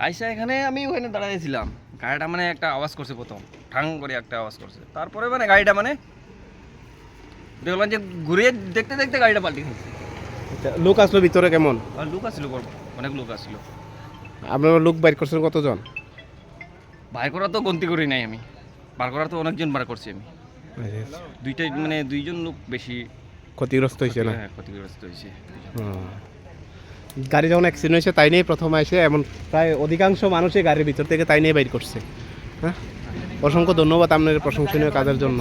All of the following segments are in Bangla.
আইসা এখানে আমি ওখানে দাঁড়াইছিলাম গাড়িটা মানে একটা আওয়াজ করছে প্রথম। ঠাং করে একটা আওয়াজ করছে। তারপরে মানে গাড়িটা মানে দেখলাম যে ঘুরিয়ে দেখতে দেখতে গাড়িটা পাল্টে গেছে আচ্ছা, লোক আসলো ভিতরে কেমন? লোক আসছিল অনেক লোক আসছিল। আপনারা লোক বাইর করছেন কতজন? বার করা তো গন্তি করি নাই আমি। বার করা তো অনেকজন বার করছি আমি। দুইটাই মানে দুইজন লোক বেশি। ক্ষতিগ্রস্ত হয়েছে না? হ্যাঁ, ক্ষতিগ্রস্ত হয়েছে। গাড়ি যখন অ্যাক্সিডেন্ট হয়েছে তাই নিয়ে প্রথম এসে এমন প্রায় অধিকাংশ মানুষই গাড়ির ভিতর থেকে তাই নিয়ে বাইর করছে। হ্যাঁ? অসংখ্য ধন্যবাদ আপনার প্রশংসনীয় কাজের জন্য।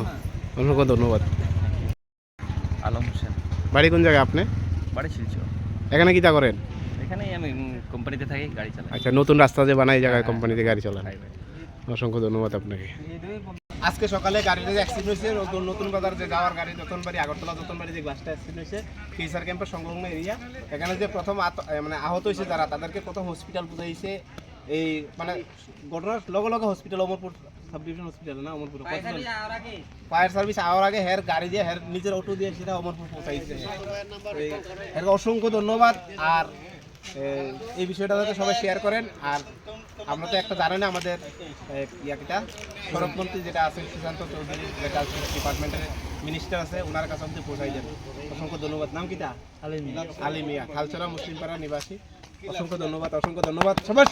অসংখ্য ধন্যবাদ। আলম হোসেন। বাড়ি কোন জায়গায় আপনি? বাড়ি শিলচর। এখানে কি তা করেন? এখানেই আমি কোম্পানিতে থাকি গাড়ি চালাই। আচ্ছা নতুন রাস্তা যে বানাই জায়গায় কোম্পানিতে গাড়ি চালান। অসংখ্য ধন্যবাদ আপনাকে। আজকে সকালে গাড়িটা যে অ্যাক্সিডেন্ট হয়েছে নতুন নতুন বাজার যে যাওয়ার গাড়ি যতন বাড়ি আগরতলা যতন বাড়ি যে বাসটা অ্যাক্সিডেন্ট হয়েছে কেসার ক্যাম্পের সংলগ্ন এরিয়া এখানে যে প্রথম মানে আহত হয়েছে যারা তাদেরকে প্রথম হসপিটাল বুঝাইছে। এই মানে ঘটনার লগে লগে hospital Amarpur sub division hospital না অমরপুর। ফায়ার সার্ভিস আওয়ার আগে? হের গাড়ি দিয়ে হের নিজের অটো দিয়ে সেটা অমরপুর পৌঁছাইছে। এর অসংখ্য ধন্যবাদ। আর এই বিষয়টা যাতে সবাই শেয়ার করেন। আর আমরা তো একটা জানি না আমাদের ইয়াকেটা সড়কমন্ত্রী যেটা আছে সুশান্ত চৌধুরী যেটা ডিপার্টমেন্টের মিনিস্টার আছে ওনার কাছে অব্দি পৌঁছাই যাবে অসংখ্য ধন্যবাদ। নাম কিটা? আলিমিয়া আলিমিয়া খালচরা মুসলিম পাড়া নিবাসী। অসংখ্য ধন্যবাদ অসংখ্য ধন্যবাদ। সবাই